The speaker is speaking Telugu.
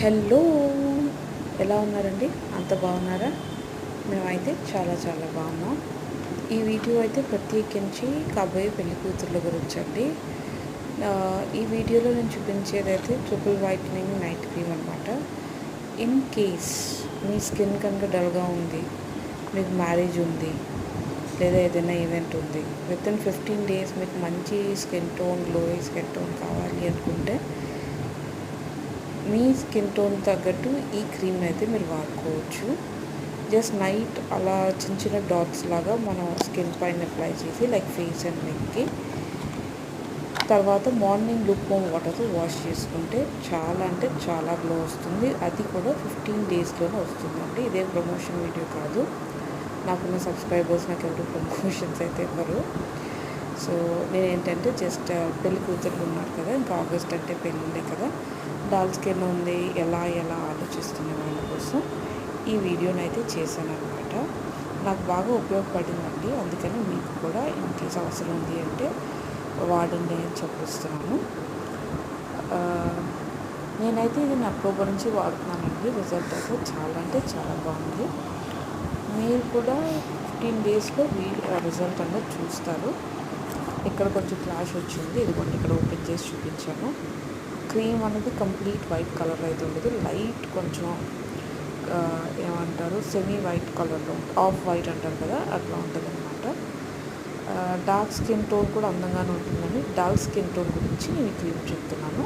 హలో. ఎలా ఉన్నారండి? అంత బాగున్నారా? మేమైతే చాలా చాలా బాగున్నాం. ఈ వీడియో అయితే ప్రత్యేకించి కాబోయే పెళ్ళి కూతుర్ల గురించి అండి ఈ వీడియోలో నేను చూపించేది అయితే ట్రిపుల్ వైట్నింగ్ నైట్ క్రీమ్ అనమాట ఇన్ కేస్ మీ స్కిన్ కనుక డల్గా ఉంది మీకు మ్యారేజ్ ఉంది లేదా ఏదైనా ఈవెంట్ ఉంది విత్ ఇన్ ఫిఫ్టీన్ డేస్ మీకు మంచి skin tone glow skin tone కావాలి అనుకుంటే మీ స్కిన్ టోన్ తగ్గట్టు ఈ క్రీమ్ అయితే మీరు వాడుకోవచ్చు. జస్ట్ నైట్ అలా చిన్న చిన్న డాట్స్ లాగా మనం స్కిన్ పైన అప్లై చేసి లైక్ ఫేస్ అండ్ నెక్కి. తర్వాత మార్నింగ్ లుక్ హోమ్ వాటర్తో వాష్ చేసుకుంటే చాలా అంటే చాలా గ్లో వస్తుంది. అది కూడా ఫిఫ్టీన్ డేస్లోనే వస్తుందండి. ఇదే ప్రమోషన్ వీడియో కాదు. నాకున్న సబ్స్క్రైబర్స్ నాకు ఎవరు ప్రమోషన్స్ అయితే ఇవ్వరు. సో నేను ఏంటంటే జస్ట్ పెళ్ళి కూతురు ఉన్నారు కదా ఇంకా ఆగస్ట్ అంటే పెళ్ళిళ్ళే కదా. డాల్ స్కిన్ ఉంది ఎలా ఎలా ఆలోచిస్తున్న వాళ్ళ కోసం ఈ వీడియోని అయితే చేశాను అనమాట నాకు బాగా ఉపయోగపడిందండి అందుకని మీకు కూడా ఇన్ కేస్ అవసరం ఉంది అంటే వాడండి అని చెప్పిస్తున్నాను. నేనైతే ఇది అక్టోబర్ నుంచి వాడుతున్నానండి రిజల్ట్ అయితే చాలా అంటే చాలా బాగుంది. మీరు కూడా ఫిఫ్టీన్ డేస్లో రిజల్ట్ అనేది చూస్తారు. ఇక్కడ కొంచెం క్లాష్ వచ్చింది. ఇదిగోండి ఇక్కడ ఓపెన్ చేసి చూపించాను. క్రీమ్ అనేది కంప్లీట్ వైట్ కలర్ అయితే ఉండదు. లైట్ కొంచెం ఏమంటారు సెమీ వైట్ కలర్లో ఆఫ్ వైట్ అంటారు కదా అట్లా ఉంటుంది అనమాట డార్క్ స్కిన్ టోన్ కూడా అందంగానే ఉంటుందని. డార్క్ స్కిన్ టోన్ గురించి నేను ఈ క్రీమ్ చెప్తున్నాను.